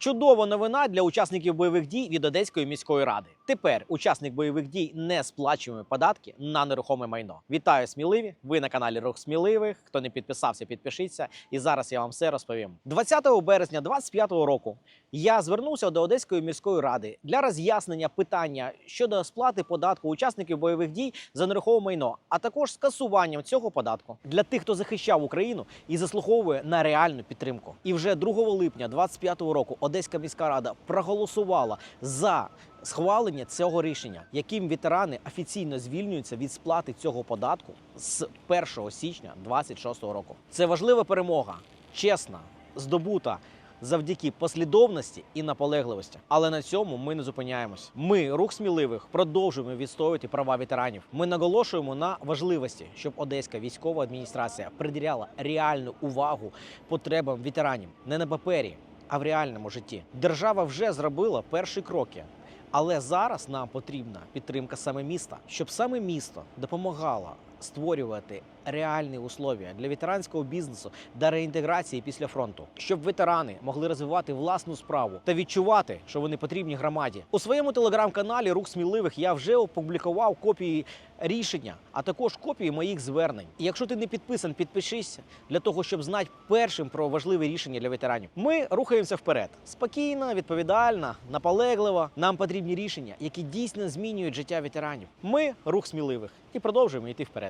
Чудова новина для учасників бойових дій від Одеської міської ради. Тепер учасник бойових дій не сплачує податки на нерухоме майно. Вітаю сміливі! Ви на каналі Рух Сміливих. Хто не підписався, підпишіться. І зараз я вам все розповім. 20 березня 2025 року я звернувся до Одеської міської ради для роз'яснення питання щодо сплати податку учасників бойових дій за нерухоме майно, а також скасуванням цього податку для тих, хто захищав Україну і заслуговує на реальну підтримку. І вже 2 липня 2025 року Одеська міська рада проголосувала за схвалення цього рішення, яким ветерани офіційно звільнюються від сплати цього податку з 1 січня 2026 року. Це важлива перемога, чесна, здобута завдяки послідовності і наполегливості. Але на цьому ми не зупиняємось. Ми, рух сміливих, продовжуємо відстоювати права ветеранів. Ми наголошуємо на важливості, щоб Одеська військова адміністрація приділяла реальну увагу потребам ветеранів не на папері, а в реальному житті. Держава вже зробила перші кроки. Але зараз нам потрібна підтримка саме міста, щоб саме місто допомагало створювати реальні условия для ветеранського бізнесу та реінтеграції після фронту, щоб ветерани могли розвивати власну справу та відчувати, що вони потрібні громаді. У своєму телеграм-каналі Рух сміливих я вже опублікував копії рішення, а також копії моїх звернень. І якщо ти не підписан, підпишися для того, щоб знати першим про важливі рішення для ветеранів. Ми рухаємося вперед спокійно, відповідально, наполегливо. Нам потрібні рішення, які дійсно змінюють життя ветеранів. Ми рух сміливих і продовжуємо йти вперед.